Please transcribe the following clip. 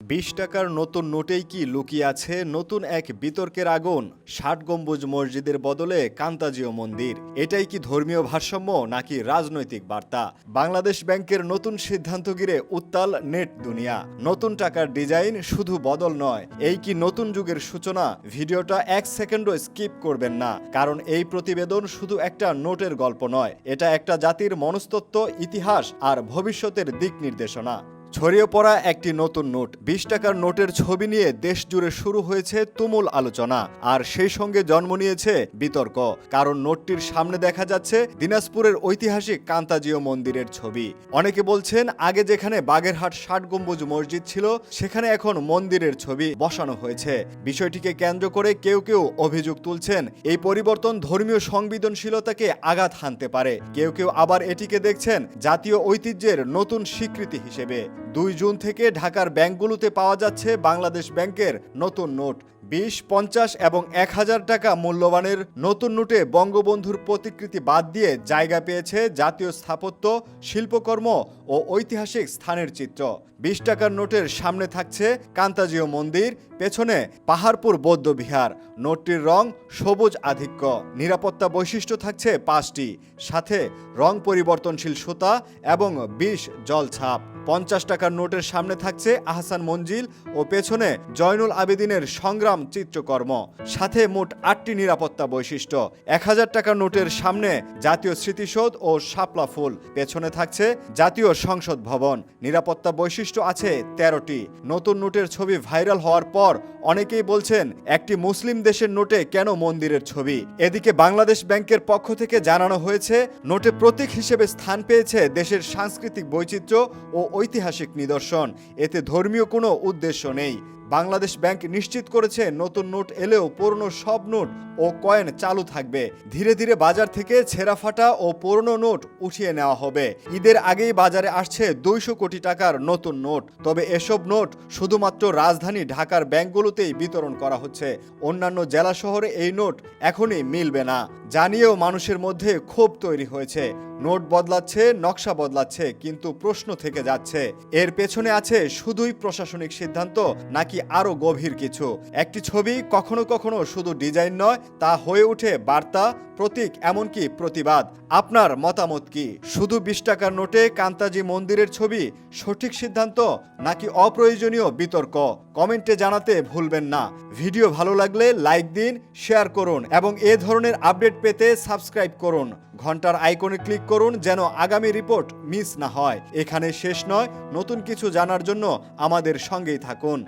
বিশ টাকার নতুন নোটেই কি লুকিয়ে আছে নতুন এক বিতর্কের আগুন? ষাট গম্বুজ মসজিদের বদলে কান্তাজিও মন্দির। এটাই কি ধর্মীয় ভারসাম্য নাকি রাজনৈতিক বার্তা? বাংলাদেশ ব্যাংকের নতুন সিদ্ধান্ত ঘিরে উত্তাল নেট দুনিয়া। নতুন টাকার ডিজাইন শুধু বদল নয়, এই কি নতুন যুগের সূচনা? ভিডিওটা এক সেকেন্ডও স্কিপ করবেন না, কারণ এই প্রতিবেদন শুধু একটা নোটের গল্প নয়, এটা একটা জাতির মনস্তত্ত্ব, ইতিহাস আর ভবিষ্যতের দিক নির্দেশনা। ছড়িয়ে পড়া একটি নতুন নোট। বিশ টাকার নোটের ছবি নিয়ে দেশ জুড়ে শুরু হয়েছে তুমুল আলোচনা, আর সেই সঙ্গে জন্ম নিয়েছে বিতর্ক। কারণ নোটটির সামনে দেখা যাচ্ছে দিনাজপুরের ঐতিহাসিক কান্তাজীয় মন্দিরের ছবি। অনেকে বলছেন, আগে যেখানে বাগেরহাট ষাট গম্বুজ মসজিদ ছিল, সেখানে এখন মন্দিরের ছবি বসানো হয়েছে। বিষয়টিকে কেন্দ্র করে কেউ কেউ অভিযোগ তুলছেন, এই পরিবর্তন ধর্মীয় সংবেদনশীলতাকে আঘাত হানতে পারে। কেউ কেউ আবার এটিকে দেখছেন জাতীয় ঐতিহ্যের নতুন স্বীকৃতি হিসেবে। দুই জুন থেকে ঢাকার ব্যাংকগুলোতে পাওয়া যাচ্ছে বাংলাদেশ ব্যাংকের নতুন নোট। বিশ, পঞ্চাশ এবং এক হাজার টাকা মূল্যবানের নতুন নোটে বঙ্গবন্ধুর প্রতিকৃতি বাদ দিয়ে জায়গা পেয়েছে জাতীয় স্থাপত্য, শিল্পকর্ম ও ঐতিহাসিক স্থানের চিত্র। বিশ টাকার নোটের সামনে থাকছে কান্তাজীয় মন্দির, পেছনে পাহাড়পুর বৌদ্ধ বিহার। নোটটির রং সবুজ আধিক্য। নিরাপত্তা বৈশিষ্ট্য থাকছে পাঁচটি, সাথে রং পরিবর্তনশীল সুতা এবং বিশ জলছাপ পঞ্চাশ টাকার নোটের সামনে থাকছে আহসান মঞ্জিল ও পেছনে জয়নুল আবেদিনের সংগ্রাম চিত্রকর্ম। সাথে মোট আটটি নিরাপত্তা বৈশিষ্ট্য। এক হাজার টাকার নোটের সামনে জাতীয় স্মৃতিসৌধ ও শাপলা ফুল। পেছনে থাকছে জাতীয় সংসদ ভবন। নিরাপত্তা বৈশিষ্ট্য আছে তেরোটি। নতুন নোটের ছবি ভাইরাল হওয়ার পর অনেকেই বলছেন, একটি মুসলিম দেশের নোটে কেন মন্দিরের ছবি? এদিকে বাংলাদেশ ব্যাংকের পক্ষ থেকে জানানো হয়েছে, নোটে প্রতীক হিসেবে স্থান পেয়েছে দেশের সাংস্কৃতিক বৈচিত্র্য ও ঐতিহাসিক নিদর্শন। এতে ধর্মীয় কোনো উদ্দেশ্য নেই। বাংলাদেশ ব্যাংক নিশ্চিত করেছে নতুন নোট এলেও পুরনো সব নোট ও কয়েন চালু থাকবে। ধীরে ধীরে বাজার থেকে ছেঁড়া ফাটা ও পুরনো নোট উঠিয়ে নেওয়া হবে। ঈদের আগেই বাজারে আসছে দুইশো কোটি টাকার নতুন নোট। তবে এসব নোট শুধুমাত্র রাজধানী ঢাকার ব্যাংকগুলোতেই বিতরণ করা হচ্ছে। অন্যান্য জেলা শহরে এই নোট এখনই মিলবে না। জানিয়েও মানুষের মধ্যে ক্ষোভ তৈরি হয়েছে। নোট বদলাচ্ছে, নকশা বদলাচ্ছে, কিন্তু প্রশ্ন থেকে যাচ্ছে। এর পেছনে আছে শুধুই প্রশাসনিক সিদ্ধান্ত, নাকি আরও গভীর কিছু? একটি ছবি কখনো কখনো শুধু ডিজাইন নয়, তা হয়ে ওঠে বার্তা প্রতীক, এমনকি প্রতিবাদ। আপনার মতামত কি? শুধু বিশ টাকার নোটে কান্তাজি মন্দিরের ছবি সঠিক সিদ্ধান্ত নাকি অপ্রয়োজনীয় বিতর্ক? কমেন্টে জানাতে ভুলবেন না। ভিডিও ভালো লাগলে লাইক দিন, শেয়ার করুন এবং এ ধরনের আপডেট পেতে সাবস্ক্রাইব করুন। ঘণ্টার আইকনে ক্লিক করুন যেন আগামী রিপোর্ট মিস না হয়। এখানে শেষ নয়, নতুন কিছু জানার জন্য আমাদের সঙ্গেই থাকুন।